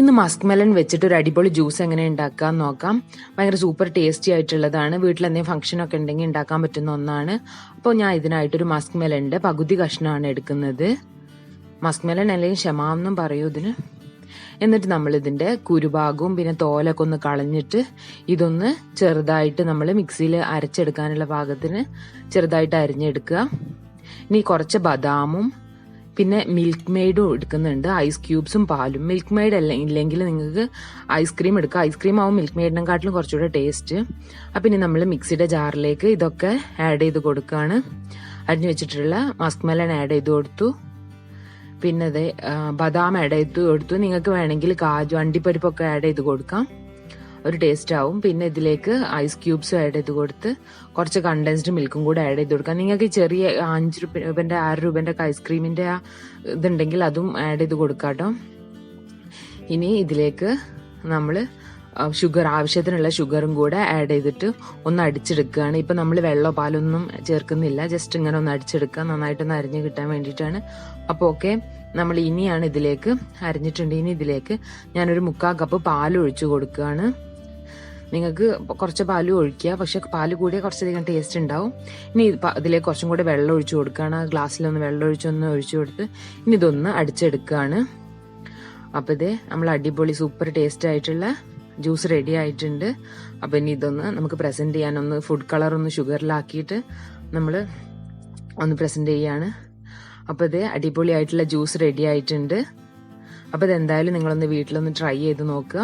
ഇന്ന് Musk melon വെച്ചിട്ട് ഒരു അടിപൊളി ജ്യൂസ് എങ്ങനെ ഉണ്ടാക്കാൻ നോക്കാം. ഭയങ്കര സൂപ്പർ ടേസ്റ്റി ആയിട്ടുള്ളതാണ്. വീട്ടിൽ എന്തെങ്കിലും ഫംഗ്ഷൻ ഒക്കെ ഉണ്ടെങ്കിൽ ഉണ്ടാക്കാൻ പറ്റുന്ന ഒന്നാണ്. അപ്പോൾ ഞാൻ ഇതിനായിട്ടൊരു മസ്ക് മെലന്റെ പകുതി കഷ്ണമാണ് എടുക്കുന്നത്. മസ്ക് മെലൺ അല്ലെങ്കിൽ ക്ഷമാന്നും പറയൂ ഇതിന്. എന്നിട്ട് നമ്മൾ ഇതിന്റെ കുരുഭാഗവും പിന്നെ തോലൊക്കെ ഒന്ന് കളഞ്ഞിട്ട് ഇതൊന്ന് ചെറുതായിട്ട് നമ്മൾ മിക്സിയിൽ അരച്ചെടുക്കാനുള്ള പാകത്തിന് ചെറുതായിട്ട് അരിഞ്ഞെടുക്കുക. ഇനി കുറച്ച് ബദാമും പിന്നെ മിൽക്ക് മെയ്ഡും എടുക്കുന്നുണ്ട്. ഐസ് ക്യൂബ്സും പാലും. മിൽക്ക് മെയ്ഡ് അല്ല ഇല്ലെങ്കിൽ നിങ്ങൾക്ക് ഐസ്ക്രീം എടുക്കുക ഐസ്ക്രീം ആവും മിൽക്ക് മെയ്ഡിനെക്കാട്ടിലും കുറച്ചുകൂടെ ടേസ്റ്റ് അപ്പം ഇനി നമ്മൾ മിക്സിയുടെ ജാറിലേക്ക് ഇതൊക്കെ ആഡ് ചെയ്ത് കൊടുക്കുകയാണ് അരിഞ്ഞു വെച്ചിട്ടുള്ള മസ്ക് മെലൺ ആഡ് ചെയ്ത് കൊടുത്തു. പിന്നെ അതെ ബദാം ആഡ് ചെയ്ത് കൊടുത്തു. നിങ്ങൾക്ക് വേണമെങ്കിൽ കാജു അണ്ടിപ്പരിപ്പൊക്കെ ആഡ് ചെയ്ത് കൊടുക്കാം. ഒരു ടേസ്റ്റ് ആവും. പിന്നെ ഇതിലേക്ക് ഐസ് ക്യൂബ്സും ആഡ് ചെയ്ത് കൊടുത്ത് കുറച്ച് കണ്ടൻസ്ഡ് മിൽക്കും കൂടെ ആഡ് ചെയ്ത് കൊടുക്കാം. നിങ്ങൾക്ക് ചെറിയ അഞ്ച് രൂപന്റെ ആറ് രൂപന്റെ ഒക്കെ ഐസ്ക്രീമിന്റെ ആ ഇതുണ്ടെങ്കിൽ അതും ആഡ് ചെയ്ത് കൊടുക്കാം കേട്ടോ ഇനി ഇതിലേക്ക് നമ്മൾ ഷുഗർ ആവശ്യത്തിനുള്ള ഷുഗറും കൂടെ ആഡ് ചെയ്തിട്ട് ഒന്ന് അടിച്ചെടുക്കുകയാണ്. ഇപ്പം നമ്മൾ വെള്ളമോ പാലൊന്നും ചേർക്കുന്നില്ല. ജസ്റ്റ് ഇങ്ങനെ ഒന്ന് അടിച്ചെടുക്കുക. നന്നായിട്ടൊന്ന് അരിഞ്ഞ് കിട്ടാൻ വേണ്ടിയിട്ടാണ്. അപ്പോൾ ഓക്കെ നമ്മൾ ഇനിയാണ് ഇതിലേക്ക് അരിഞ്ഞിട്ടുണ്ട്. ഇനി ഇതിലേക്ക് ഞാനൊരു മുക്കാൽ കപ്പ് പാൽ ഒഴിച്ചു കൊടുക്കുകയാണ്. നിങ്ങൾക്ക് കുറച്ച് പാലും ഒഴിക്കുക. പക്ഷെ പാൽ കൂടിയ കുറച്ചധികം ടേസ്റ്റ് ഉണ്ടാവും. ഇനി അതിലേക്ക് കുറച്ചും കൂടെ വെള്ളം ഒഴിച്ചു കൊടുക്കുകയാണ്. ഗ്ലാസ്സിലൊന്ന് വെള്ളം ഒഴിച്ചൊന്ന് ഒഴിച്ചു കൊടുത്ത് ഇനി ഇതൊന്ന് അടിച്ചെടുക്കുകയാണ്. അപ്പോൾ ഇത് നമ്മൾ അടിപൊളി സൂപ്പർ ടേസ്റ്റ് ആയിട്ടുള്ള ജ്യൂസ് റെഡി ആയിട്ടുണ്ട്. അപ്പോൾ ഇനി ഇതൊന്ന് നമുക്ക് പ്രസന്റ് ചെയ്യാനൊന്ന് ഫുഡ് കളർ ഒന്ന് ഷുഗറിലാക്കിയിട്ട് നമ്മൾ ഒന്ന് പ്രസന്റ് ചെയ്യാണ്. അപ്പോൾ ഇത് അടിപൊളിയായിട്ടുള്ള ജ്യൂസ് റെഡി ആയിട്ടുണ്ട്. അപ്പോൾ ഇത് എന്തായാലും നിങ്ങളൊന്ന് വീട്ടിലൊന്ന് ട്രൈ ചെയ്ത് നോക്കുക.